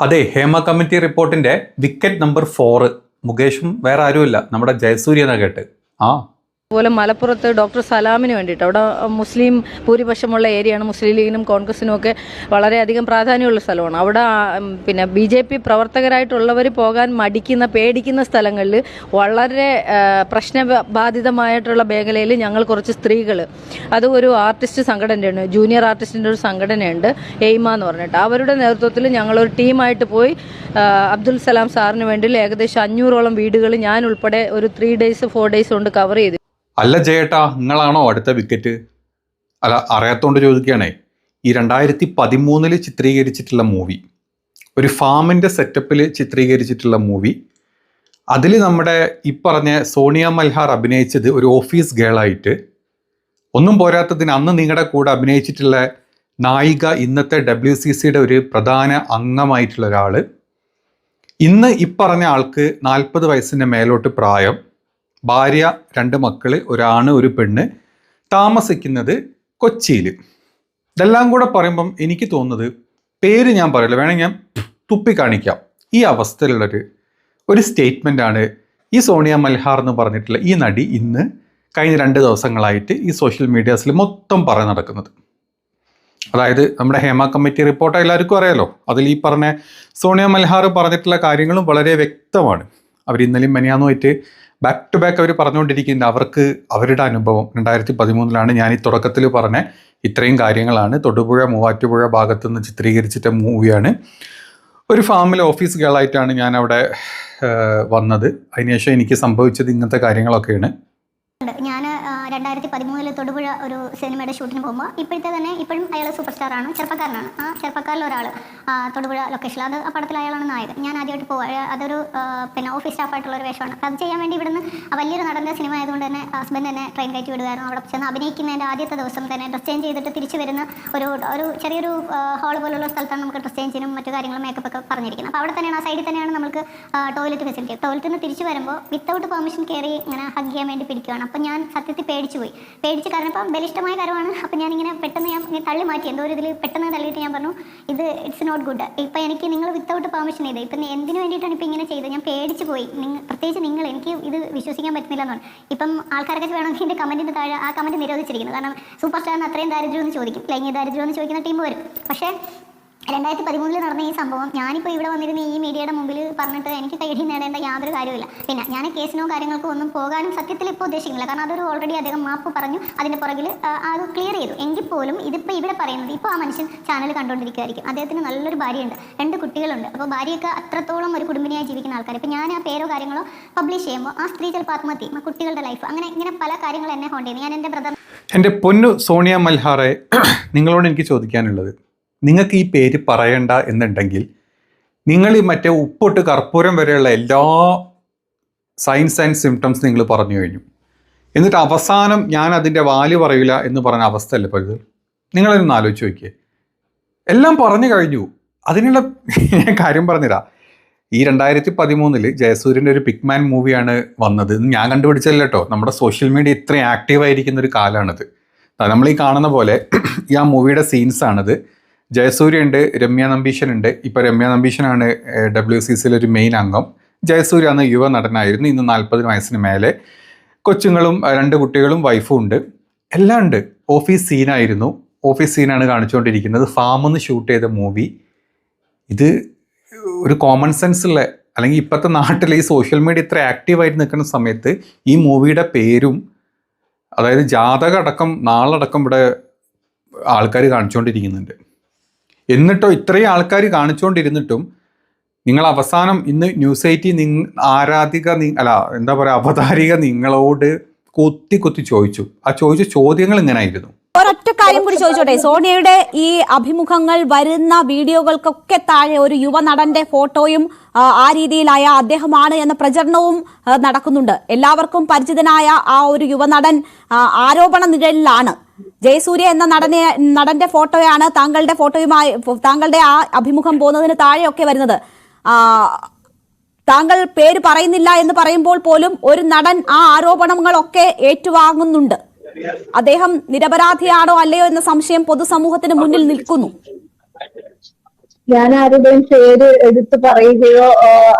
അതെ ഹേമ കമ്മിറ്റി റിപ്പോർട്ടിന്റെ wicket number four. മുകേഷും വേറെ ആരുമില്ല. നമ്മുടെ ജയസൂര്യ എന്നാ കേട്ട്. ആ അതുപോലെ മലപ്പുറത്ത് ഡോക്ടർ സലാമിന് വേണ്ടിയിട്ട്. അവിടെ മുസ്ലിം ഭൂരിപക്ഷമുള്ള ഏരിയയാണ്. മുസ്ലിം ലീഗിനും കോൺഗ്രസിനും ഒക്കെ വളരെയധികം പ്രാധാന്യമുള്ള സ്ഥലമാണ്. അവിടെ പിന്നെ ബി ജെ പി പ്രവർത്തകരായിട്ടുള്ളവർ പോകാൻ മടിക്കുന്ന പേടിക്കുന്ന സ്ഥലങ്ങളിൽ വളരെ പ്രശ്നബാധിതമായിട്ടുള്ള മേഖലയിൽ ഞങ്ങൾ കുറച്ച് സ്ത്രീകൾ അത് ഒരു ആർട്ടിസ്റ്റ് സംഘടനയാണ് ജൂനിയർ ആർട്ടിസ്റ്റിന്റെ ഒരു സംഘടനയുണ്ട്. എയ്മ എന്ന് പറഞ്ഞിട്ട്. അവരുടെ നേതൃത്വത്തിൽ ഞങ്ങളൊരു ടീമായിട്ട് പോയി അബ്ദുൽ സലാം സാറിന് വേണ്ടി ഏകദേശം അഞ്ഞൂറോളം വീടുകൾ ഞാൻ ഉൾപ്പെടെ ഒരു ത്രീ ഡേയ്സ് ഫോർ ഡേയ്സ് കൊണ്ട് കവർ ചെയ്തു അല്ല ജയേട്ടാ നിങ്ങളാണോ അടുത്ത വിക്കറ്റ് അല്ല അറിയാത്തോണ്ട് ചോദിക്കുകയാണേ. ഈ രണ്ടായിരത്തി പതിമൂന്നിൽ ചിത്രീകരിച്ചിട്ടുള്ള മൂവി ഒരു ഫാമിന്റെ സെറ്റപ്പിൽ ചിത്രീകരിച്ചിട്ടുള്ള മൂവി അതിൽ നമ്മുടെ ഈ പറഞ്ഞ സോണിയ മൽഹാർ അഭിനയിച്ചത് ഒരു ഓഫീസ് ഗേളായിട്ട് ഒന്നും പോരാത്തതിന് അന്ന് നിങ്ങളുടെ കൂടെ അഭിനയിച്ചിട്ടുള്ള നായിക ഇന്നത്തെ ഡബ്ല്യു സി സിയുടെ ഒരു പ്രധാന അംഗമായിട്ടുള്ള ഒരാൾ ഇന്ന് ഇപ്പറഞ്ഞ ആൾക്ക് നാൽപ്പത് വയസ്സിന്റെ മേലോട്ട് പ്രായം ഭാര്യ രണ്ട് മക്കൾ ഒരാണ് ഒരു പെണ്ണ് താമസിക്കുന്നത് കൊച്ചിയിൽ ഇതെല്ലാം കൂടെ പറയുമ്പം എനിക്ക് തോന്നുന്നത് പേര് ഞാൻ പറയില്ല. വേണമെങ്കിൽ ഞാൻ തുപ്പി കാണിക്കാം ഈ അവസ്ഥയിലുള്ളൊരു ഒരു സ്റ്റേറ്റ്മെന്റ് ആണ് ഈ സോണിയ മൽഹാർ എന്ന് പറഞ്ഞിട്ടുള്ള ഈ നടി ഇന്ന് കഴിഞ്ഞ രണ്ട് ദിവസങ്ങളായിട്ട് ഈ സോഷ്യൽ മീഡിയാസിൽ മൊത്തം പറഞ്ഞു നടക്കുന്നത്. അതായത് നമ്മുടെ ഹേമ കമ്മിറ്റി റിപ്പോർട്ട് എല്ലാവർക്കും അറിയാലോ? അതിൽ ഈ പറഞ്ഞ സോണിയ മൽഹാർ പറഞ്ഞിട്ടുള്ള കാര്യങ്ങളും വളരെ വ്യക്തമാണ്. അവർ ഇന്നലെയും മെനിയാന്നുമായിട്ട് ബാക്ക് ടു ബാക്ക് അവർ പറഞ്ഞുകൊണ്ടിരിക്കുന്നത് അവർക്ക് അവരുടെ അനുഭവം രണ്ടായിരത്തി പതിമൂന്നിലാണ് ഞാൻ ഈ തുടക്കത്തിൽ പറഞ്ഞ ഇത്രയും കാര്യങ്ങളാണ്. തൊടുപുഴ മൂവാറ്റുപുഴ ഭാഗത്തു നിന്ന് ചിത്രീകരിച്ചിട്ട മൂവിയാണ്. ഒരു ഫാമിലെ ഓഫീസ് ഗേളായിട്ടാണ് ഞാൻ അവിടെ വന്നത്. അതിനുശേഷം എനിക്ക് സംഭവിച്ചത് ഇങ്ങനത്തെ കാര്യങ്ങളൊക്കെയാണ്. രണ്ടായിരത്തി പതിമൂന്നിൽ തൊടുപുഴ ഒരു സിനിമയുടെ ഷൂട്ടിന് പോകുമ്പോൾ ഇപ്പോഴത്തെ തന്നെ ഇപ്പോഴും അയാൾ സൂപ്പർ സ്റ്റാറാണ് ചെറുപ്പക്കാരനാണ്. ആ ചെറുപ്പക്കാരിൽ ഒരാൾ തൊടുപുഴ ലൊക്കേഷനിൽ അത് ആ പടത്തിൽ അയാളാണ് നായകൻ. ഞാൻ ആദ്യമായിട്ട് പോകുക അതൊരു പിന്നെ ഓഫീസ് സ്റ്റാഫായിട്ടുള്ള ഒരു വേഷമാണ്. അത് ചെയ്യാൻ വേണ്ടി ഇവിടുന്ന് വലിയൊരു നടന്റെ സിനിമ ആയതുകൊണ്ട് തന്നെ ഹസ്ബൻഡ് തന്നെ ട്രെയിൻ കയറ്റി വിടുമായിരുന്നു അവിടെ ചെന്ന് അഭിനയിക്കുന്നതിന്റെ ആദ്യത്തെ ദിവസം തന്നെ ഡ്രസ് ചേഞ്ച് ചെയ്തിട്ട് തിരിച്ചു വരുന്ന ഒരു ഒരു ചെറിയൊരു ഹാൾ പോലുള്ള സ്ഥലത്താണ് നമുക്ക് ഡ്രസ് ചേഞ്ചിനും മറ്റു കാര്യങ്ങളും മേക്കപ്പ് ഒക്കെ പറഞ്ഞിരിക്കുന്നത്. അപ്പോൾ അവിടെ തന്നെയാണ് ആ സൈഡിൽ തന്നെയാണ് നമുക്ക് ടോയ്ലറ്റ് ഫെസിലിറ്റി ടോയ്ലറ്റിൽ നിന്ന് തിരിച്ചു വരുമ്പോൾ വിത്തൗട്ട് പെർമിഷൻ കയറി ഇങ്ങനെ ഹഗ് ചെയ്യാൻ വേണ്ടി പിടിക്കുകയാണ് അപ്പോൾ ഞാൻ സത്യത്തിൽ പേടിച്ചു പോയി പേടിച്ച് കാരണം ഇപ്പം ബലിഷ്ടമായ കാര്യമാണ് അപ്പോൾ ഞാനിങ്ങനെ പെട്ടെന്ന് ഞാൻ തള്ളി മാറ്റി. എന്തോ ഒരു ഇതിൽ പെട്ടെന്ന് തള്ളിയിട്ട് ഞാൻ പറഞ്ഞു ഇത് ഇറ്റ്സ് നോട്ട് ഗുഡ് ഇപ്പം എനിക്ക് നിങ്ങൾ വിത്തൗട്ട് പെർമിഷൻ ചെയ്ത്. ഇപ്പം എന്തിനു വേണ്ടിയിട്ടാണ് ഇപ്പം ഇങ്ങനെ ചെയ്തത് ഞാൻ പേടിച്ച് പോയി. നിങ്ങൾ പ്രത്യേകിച്ച് നിങ്ങൾ എനിക്ക് ഇത് വിശ്വസിക്കാൻ പറ്റുന്നില്ല എന്നാണ് ഇപ്പം ആൾക്കാരൊക്കെ വേണമെങ്കിൽ എന്റെ കമന്റിന്റെ താഴെ ആ കമന്റ് നിരോധിച്ചിരിക്കുന്നു. കാരണം സൂപ്പർ സ്റ്റാറിന് അത്രയും ദാരിദ്ര്യം എന്ന് ചോദിക്കും. ലൈംഗിക ദാരിദ്ര്യം എന്ന് ചോദിക്കുന്ന ടീം വരും. പക്ഷേ രണ്ടായിരത്തി പതിമൂന്നിൽ നടന്ന ഈ സംഭവം ഞാനിപ്പോൾ ഇവിടെ വന്നിരുന്ന ഈ മീഡിയയുടെ മുമ്പിൽ പറഞ്ഞിട്ട് എനിക്ക് കൈയടി നേടേണ്ട യാതൊരു കാര്യമില്ല പിന്നെ ഞാൻ കേസിനോ കാര്യങ്ങൾക്കോ ഒന്നും പോകാനും സത്യത്തിൽ ഇപ്പോൾ ഉദ്ദേശിക്കുന്നില്ല. കാരണം അതൊരു ഓൾറെഡി അദ്ദേഹം മാപ്പ് പറഞ്ഞു അതിന്റെ പുറകിൽ അത് ക്ലിയർ ചെയ്തു. എങ്കിൽ പോലും ഇതിപ്പോൾ ഇവിടെ പറയുന്നത് ഇപ്പോൾ ആ മനുഷ്യൻ ചാനൽ കണ്ടുകൊണ്ടിരിക്കുകയായിരിക്കും. അദ്ദേഹത്തിന് നല്ലൊരു ഭാര്യയുണ്ട് രണ്ട് കുട്ടികളുണ്ട്. അപ്പോൾ ഭാര്യയൊക്കെ അത്രത്തോളം ഒരു കുടുംബിനിയായി ജീവിക്കുന്ന ആൾക്കാർ ഇപ്പോൾ ഞാൻ ആ പേരോ കാര്യങ്ങളോ പബ്ലിഷ് ചെയ്യുമ്പോൾ ആ സ്ത്രീ ചിലപ്പോൾ ആത്മഹത്യ കുട്ടികളുടെ ലൈഫ് അങ്ങനെ ഇങ്ങനെ പല കാര്യങ്ങൾ എന്നെ ഹോണ്ട് ചെയ്യുന്നു. ഞാൻ എന്റെ ബ്രദർ എന്റെ പൊന്നു സോണിയ മൽഹാറെ നിങ്ങളോട് എനിക്ക് ചോദിക്കാനുള്ളത്. നിങ്ങൾക്ക് ഈ പേര് പറയണ്ട എന്നുണ്ടെങ്കിൽ നിങ്ങൾ ഈ മറ്റേ ഉപ്പൊട്ട് കർപ്പൂരം വരെയുള്ള എല്ലാ സയൻസ് ആൻഡ് സിംറ്റംസ് നിങ്ങൾ പറഞ്ഞു കഴിഞ്ഞു. എന്നിട്ട് അവസാനം ഞാൻ അതിന്റെ വാൽ പറയില്ല എന്ന് പറഞ്ഞ അവസ്ഥയല്ല ഇപ്പോൾ ഇത്? നിങ്ങളൊന്ന് ആലോചിച്ച് നോക്കിയേ. എല്ലാം പറഞ്ഞു കഴിഞ്ഞു. അതിനുള്ള ഞാൻ കാര്യം പറഞ്ഞുതരാം. ഈ രണ്ടായിരത്തി പതിമൂന്നിൽ ജയസൂര്യന്റെ ഒരു പിക്മാൻ മൂവിയാണ് വന്നത്. ഞാൻ കണ്ടുപിടിച്ചല്ല കേട്ടോ. നമ്മുടെ സോഷ്യൽ മീഡിയ ഇത്രയും ആക്റ്റീവായിരിക്കുന്ന ഒരു കാലമാണിത് നമ്മൾ ഈ കാണുന്ന പോലെ ഈ ആ മൂവിയുടെ സീൻസ് ആണിത്. ജയസൂര്യ ഉണ്ട് രമ്യ നമ്പീശൻ ഉണ്ട് ഇപ്പോൾ രമ്യ നമ്പീശനാണ് ഡബ്ല്യു സി സിയിലെ ഒരു മെയിൻ അംഗം. ജയസൂര്യ അന്ന് യുവ നടനായിരുന്നു ഇന്ന് നാൽപ്പതിന് വയസ്സിന് മേലെ. കൊച്ചുങ്ങളും രണ്ട് കുട്ടികളും വൈഫും ഉണ്ട്. എല്ലാം ഉണ്ട്. ഓഫീസ് സീനായിരുന്നു ഓഫീസ് സീനാണ് കാണിച്ചുകൊണ്ടിരിക്കുന്നത്. ഫാമെന്ന് ഷൂട്ട് ചെയ്ത മൂവി ഇത് ഒരു കോമൺ സെൻസ് ഉള്ള അല്ലെങ്കിൽ ഇപ്പോഴത്തെ നാട്ടിൽ ഈ സോഷ്യൽ മീഡിയ ഇത്ര ആക്റ്റീവായിട്ട് നിൽക്കുന്ന സമയത്ത് ഈ മൂവിയുടെ പേരും അതായത് ജാതകടക്കം നാളടക്കം ഇവിടെ ആൾക്കാർ കാണിച്ചുകൊണ്ടിരിക്കുന്നുണ്ട്. എന്നിട്ടോ ഇത്രയും ആൾക്കാർ കാണിച്ചുകൊണ്ടിരുന്നിട്ടും നിങ്ങൾ അവസാനം ഇന്ന് ന്യൂസ് എയ്റ്റി നിങ് ആരാധിക അല്ല എന്താ പറയുക അവതാരിക നിങ്ങളോട് കുത്തി കുത്തി ചോദിച്ചു. ആ ചോദിച്ച ചോദ്യങ്ങൾ ഇങ്ങനെ ആയിരുന്നു കാര്യം കൂടി ചോദിച്ചോട്ടെ. സോണിയയുടെ ഈ അഭിമുഖങ്ങൾ വരുന്ന വീഡിയോകൾക്കൊക്കെ താഴെ ഒരു യുവനടന്റെ ഫോട്ടോയും ആ, രീതിയിലായ അദ്ദേഹമാണ് എന്ന പ്രചരണവും നടക്കുന്നുണ്ട്. എല്ലാവർക്കും പരിചിതനായ ആ ഒരു യുവനടൻ നടൻ ആരോപണ നിഴലിലാണ്. ജയസൂര്യ എന്ന നടനെ നടന്റെ ഫോട്ടോയാണ് താങ്കളുടെ ഫോട്ടോയുമായി താങ്കളുടെ ആ അഭിമുഖം പോകുന്നതിന് താഴെയൊക്കെ വരുന്നത്. ആ, താങ്കൾ പേര് പറയുന്നില്ല എന്ന് പറയുമ്പോൾ പോലും ഒരു നടൻ ആ ആരോപണങ്ങളൊക്കെ ഏറ്റുവാങ്ങുന്നുണ്ട്. അദ്ദേഹം നിരപരാധിയാണോ അല്ലയോ എന്ന സംശയം പൊതുസമൂഹത്തിന് മുന്നിൽ നിൽക്കുന്നു. ഞാൻ ആരുടെയും പേര് എടുത്ത് പറയുകയോ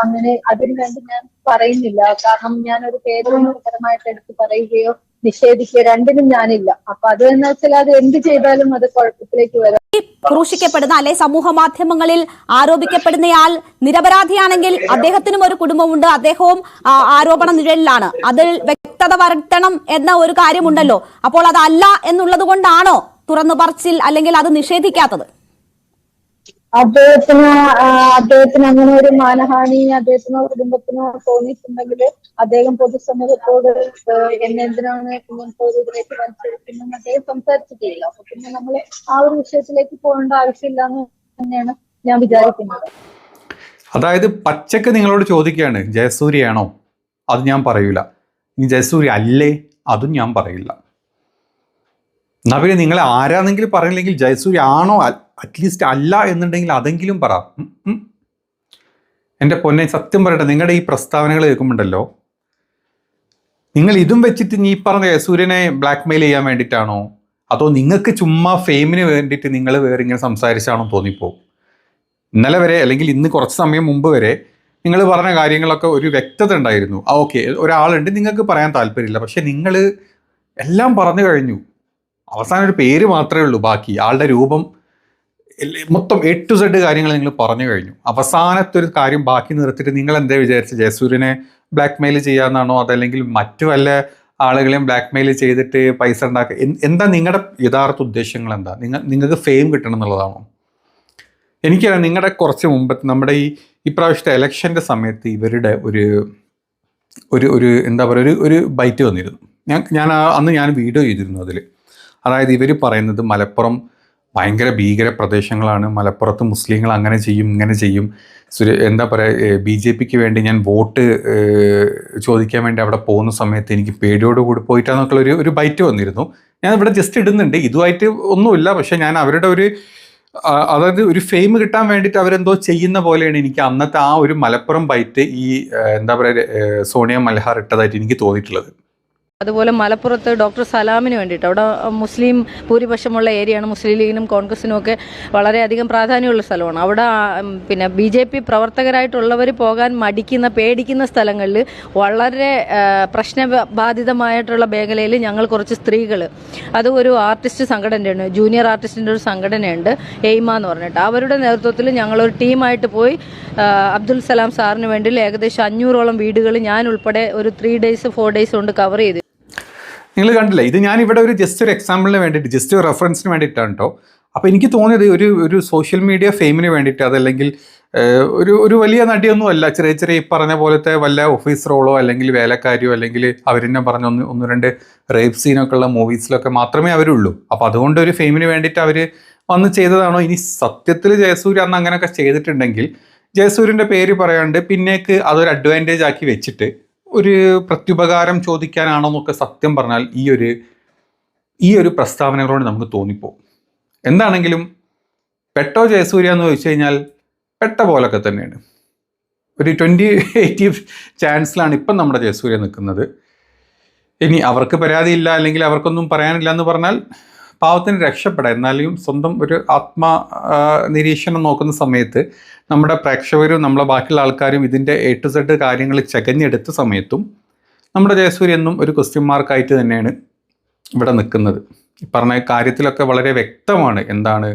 അങ്ങനെ അതിനു വേണ്ടി ഞാൻ പറയുന്നില്ല. കാരണം ഞാൻ ഒരു പേര് പരമായിട്ട് എടുത്ത് പറയുകയോ നിഷേധിക്കുകയോ രണ്ടിനും ഞാനില്ല. അപ്പൊ അത് എന്ന് വെച്ചാൽ അത് എന്ത് ചെയ്താലും അത് കുഴപ്പത്തിലേക്ക് വരാം. ക്രൂശിക്കപ്പെടുന്ന അല്ലെ സമൂഹ മാധ്യമങ്ങളിൽ ആരോപിക്കപ്പെടുന്നയാൾ നിരപരാധിയാണെങ്കിൽ അദ്ദേഹത്തിനും ഒരു കുടുംബമുണ്ട്. അദ്ദേഹവും ആരോപണ നിഴലിലാണ്. അതിൽ വ്യക്തത വരുത്തണം എന്ന ഒരു കാര്യമുണ്ടല്ലോ. അപ്പോൾ അതല്ല എന്നുള്ളത് കൊണ്ടാണോ തുറന്നു പറച്ചിൽ അല്ലെങ്കിൽ അത് നിഷേധിക്കാത്തത്? അദ്ദേഹത്തിന് അദ്ദേഹത്തിന് അങ്ങനെ ഒരു മാനഹാനി അദ്ദേഹത്തിനോ കുടുംബത്തിനോ തോന്നിയിട്ടുണ്ടെങ്കിൽ അദ്ദേഹം പൊതുസമൂഹത്തോട് എന്നെ എന്തിനാണ് ഇങ്ങനത്തെ ഒരു ഇതിലേക്ക് വലിച്ചെടുക്കുന്നതെന്ന് അദ്ദേഹം സംസാരിച്ചിട്ടില്ല അപ്പൊ പിന്നെ നമ്മൾ ആ ഒരു വിഷയത്തിലേക്ക് പോകേണ്ട ആവശ്യമില്ല എന്ന് തന്നെയാണ് ഞാൻ വിചാരിക്കുന്നത്. അതായത് പച്ചക്ക് നിങ്ങളോട് ചോദിക്കുകയാണ് ജയസൂര്യയാണോ അത് ഞാൻ പറയൂല. ഇനി ജയസൂര്യ അല്ലേ? അതും ഞാൻ പറയില്ല. എന്നാ നിങ്ങൾ ആരാന്നെങ്കിലും പറയില്ലെങ്കിൽ ജയസൂര്യ ആണോ അറ്റ്ലീസ്റ്റ് അല്ല എന്നുണ്ടെങ്കിൽ അതെങ്കിലും പറ. എന്റെ പൊന്നെ സത്യം പറയട്ടെ നിങ്ങളുടെ ഈ പ്രസ്താവനകൾ കേൾക്കുമ്പോണ്ടല്ലോ? നിങ്ങൾ ഇതും വെച്ചിട്ട് നീ പറഞ്ഞ സൂര്യനെ ബ്ലാക്ക് മെയിൽ ചെയ്യാൻ വേണ്ടിയിട്ടാണോ അതോ നിങ്ങൾക്ക് ചുമ്മാ ഫെയിമിന് വേണ്ടിയിട്ട് നിങ്ങൾ വേറെ ഇങ്ങനെ സംസാരിച്ചാണോ തോന്നിപ്പോ? ഇന്നലെ വരെ അല്ലെങ്കിൽ ഇന്ന് കുറച്ച് സമയം മുമ്പ് വരെ നിങ്ങൾ പറഞ്ഞ കാര്യങ്ങളൊക്കെ ഒരു വ്യക്തത ഉണ്ടായിരുന്നു. ആ ഓക്കെ ഒരാളുണ്ട് നിങ്ങൾക്ക് പറയാൻ താല്പര്യമില്ല. പക്ഷെ നിങ്ങൾ എല്ലാം പറഞ്ഞു കഴിഞ്ഞു. അവസാനം ഒരു പേര് മാത്രമേ ഉള്ളൂ ബാക്കി. ആളുടെ രൂപം മൊത്തം എ ടു സെഡ് കാര്യങ്ങൾ നിങ്ങൾ പറഞ്ഞു കഴിഞ്ഞു. അവസാനത്തെ ഒരു കാര്യം ബാക്കി നിർത്തിയിട്ട് നിങ്ങൾ എന്താ വിചാരിച്ചു? ജയസൂര്യനെ ബ്ലാക്ക് മെയിൽ ചെയ്യാന്നാണോ? അതല്ലെങ്കിൽ മറ്റു വല്ല ആളുകളെയും ബ്ലാക്ക് മെയിൽ ചെയ്തിട്ട് പൈസ ഉണ്ടാക്കുക എന്താ നിങ്ങളുടെ യഥാർത്ഥ ഉദ്ദേശങ്ങൾ എന്താ? നിങ്ങൾ നിങ്ങൾക്ക് ഫെയിം കിട്ടണം എന്നുള്ളതാണോ? എനിക്കറിയാം നിങ്ങളുടെ കുറച്ച് മുമ്പ് നമ്മുടെ ഈ ഇപ്രാവശ്യത്തെ ഇലക്ഷന്റെ സമയത്ത് ഇവരുടെ ഒരു ഒരു ഒരു എന്താ പറയുക ഒരു ഒരു ബൈറ്റ് വന്നിരുന്നു. ഞാൻ ഞാൻ അന്ന് ഞാൻ വീഡിയോ ചെയ്തിരുന്നു അതിൽ അതായത് ഇവർ പറയുന്നത് മലപ്പുറം ഭയങ്കര ഭീകര പ്രദേശങ്ങളാണ്. മലപ്പുറത്ത് മുസ്ലിങ്ങൾ അങ്ങനെ ചെയ്യും ഇങ്ങനെ ചെയ്യും. എന്താ പറയുക ബി ജെ പിക്ക് വേണ്ടി ഞാൻ വോട്ട് ചോദിക്കാൻ വേണ്ടി അവിടെ പോകുന്ന സമയത്ത് എനിക്ക് പേടിയോട് കൂടി പോയിട്ടാന്നൊക്കെ ഒരു ഒരു ബൈറ്റ് വന്നിരുന്നു. ഞാൻ ഇവിടെ ജസ്റ്റ് ഇടുന്നുണ്ട്. ഇതുമായിട്ട് ഒന്നുമില്ല. പക്ഷെ ഞാൻ അവരുടെ ഒരു അതായത് ഒരു ഫെയിം കിട്ടാൻ വേണ്ടിയിട്ട് അവരെന്തോ ചെയ്യുന്ന പോലെയാണ് എനിക്ക് അന്നത്തെ ആ ഒരു മലപ്പുറം ബൈറ്റ് ഈ എന്താ പറയുക സോണിയ മൽഹാർ ഇട്ടതായിട്ട് എനിക്ക് തോന്നിയിട്ടുള്ളത്. അതുപോലെ മലപ്പുറത്ത് ഡോക്ടർ സലാമിന് വേണ്ടിയിട്ട്. അവിടെ മുസ്ലിം ഭൂരിപക്ഷമുള്ള ഏരിയയാണ്. മുസ്ലിം ലീഗിനും കോൺഗ്രസിനും ഒക്കെ വളരെയധികം പ്രാധാന്യമുള്ള സ്ഥലമാണ്. അവിടെ പിന്നെ ബി ജെ പി പ്രവർത്തകരായിട്ടുള്ളവർ പോകാൻ മടിക്കുന്ന പേടിക്കുന്ന സ്ഥലങ്ങളിൽ വളരെ പ്രശ്നബാധിതമായിട്ടുള്ള മേഖലയിൽ ഞങ്ങൾ കുറച്ച് സ്ത്രീകൾ അത് ഒരു ആർട്ടിസ്റ്റ് സംഘടനയാണ് ജൂനിയർ ആർട്ടിസ്റ്റിന്റെ ഒരു സംഘടനയുണ്ട്. എയ്മ എന്ന് പറഞ്ഞിട്ട്. അവരുടെ നേതൃത്വത്തിൽ ഞങ്ങളൊരു ടീമായിട്ട് പോയി അബ്ദുൽ സലാം സാറിന് വേണ്ടി ഏകദേശം അഞ്ഞൂറോളം വീടുകൾ ഞാൻ ഉൾപ്പെടെ ഒരു ത്രീ ഡേയ്സ് ഫോർ ഡേയ്സ് കൊണ്ട് കവർ ചെയ്തു നിങ്ങൾ കണ്ടില്ല? ഇത് ഞാൻ ഇവിടെ ഒരു ജസ്റ്റ് ഒരു എക്സാമ്പിളിന് വേണ്ടിയിട്ട് ജസ്റ്റ് ഒരു റെഫറൻസിന് വേണ്ടിയിട്ടാണ് കേട്ടോ അപ്പോൾ എനിക്ക് തോന്നിയത് ഒരു ഒരു സോഷ്യൽ മീഡിയ ഫെയിമിന് വേണ്ടിയിട്ട് അതല്ലെങ്കിൽ ഒരു ഒരു വലിയ നടിയൊന്നും അല്ല ചെറിയ ചെറിയ ഈ പറഞ്ഞ പോലത്തെ വല്ല ഓഫീസ് റോളോ അല്ലെങ്കിൽ വേലക്കാരിയോ അല്ലെങ്കിൽ അവരെന്നെ പറഞ്ഞ ഒന്ന് ഒന്ന് രണ്ട് റേപ്പ് സീനൊക്കെ ഉള്ള മൂവീസിലൊക്കെ മാത്രമേ അവരുള്ളൂ. അപ്പോൾ അതുകൊണ്ട് ഒരു ഫെയിമിന് വേണ്ടിയിട്ട് അവർ വന്ന് ചെയ്തതാണോ? ഇനി സത്യത്തിൽ ജയസൂര്യ അന്ന് അങ്ങനെയൊക്കെ ചെയ്തിട്ടുണ്ടെങ്കിൽ ജയസൂര്യന്റെ പേര് പറയാണ്ട് പിന്നേക്ക് അതൊരു അഡ്വാന്റേജ് ആക്കി വെച്ചിട്ട് ഒരു പ്രത്യുപകാരം ചോദിക്കാനാണോന്നൊക്കെ സത്യം പറഞ്ഞാൽ ഈ ഒരു ഈ ഒരു പ്രസ്താവനകളോട് നമുക്ക് തോന്നിപ്പോകും എന്താണെങ്കിലും പെട്ടോ ജയസൂര്യ എന്ന് ചോദിച്ചു കഴിഞ്ഞാൽ പെട്ട പോലൊക്കെ തന്നെയാണ്. ഒരു ട്വന്റി എയ്റ്റി ചാൻസിലാണ് ഇപ്പം നമ്മുടെ ജയസൂര്യ നിൽക്കുന്നത്. ഇനി അവർക്ക് പരാതിയില്ല അല്ലെങ്കിൽ അവർക്കൊന്നും പറയാനില്ല എന്ന് പറഞ്ഞാൽ പാവത്തിന് രക്ഷപ്പെടാം എന്നാലും സ്വന്തം ഒരു ആത്മ നിരീക്ഷണം നോക്കുന്ന സമയത്ത് നമ്മുടെ പ്രേക്ഷകരും നമ്മളെ ബാക്കിയുള്ള ആൾക്കാരും ഇതിന്റെ എ ടു സെഡ് കാര്യങ്ങൾ ചകഞ്ഞെടുത്ത സമയത്തും നമ്മുടെ ജയസൂര്യ എന്നും ഒരു ക്വസ്റ്റ്യൻ മാർക്കായിട്ട് തന്നെയാണ് ഇവിടെ നിൽക്കുന്നത്. പറഞ്ഞ കാര്യത്തിലൊക്കെ വളരെ വ്യക്തമാണ് എന്താണ്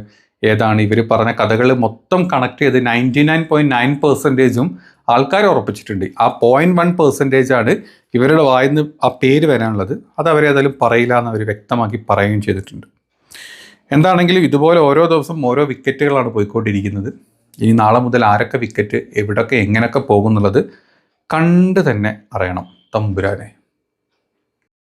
ഏതാണ്. ഇവർ പറഞ്ഞ കഥകൾ മൊത്തം കണക്ട് ചെയ്ത് നയന്റി നയൻ പോയിന്റ് നയൻ പെർസെന്റേജും ആൾക്കാർ ഉറപ്പിച്ചിട്ടുണ്ട്. ആ പോയിന്റ് വൺ പെർസെന്റേജ് ആണ് ഇവരുടെ വായിന്ന് ആ പേര് വരാനുള്ളത്. അത് അവരേതായാലും പറയില്ല എന്ന് അവർ വ്യക്തമാക്കി പറയുകയും ചെയ്തിട്ടുണ്ട്. എന്താണെങ്കിലും ഇതുപോലെ ഓരോ ദിവസം ഓരോ വിക്കറ്റുകളാണ് പോയിക്കൊണ്ടിരിക്കുന്നത്. ഇനി നാളെ മുതൽ ആരൊക്കെ വിക്കറ്റ് എവിടൊക്കെ എങ്ങനെയൊക്കെ പോകുന്നുള്ളത് കണ്ട് തന്നെ അറിയണം തമ്പുരാനെ.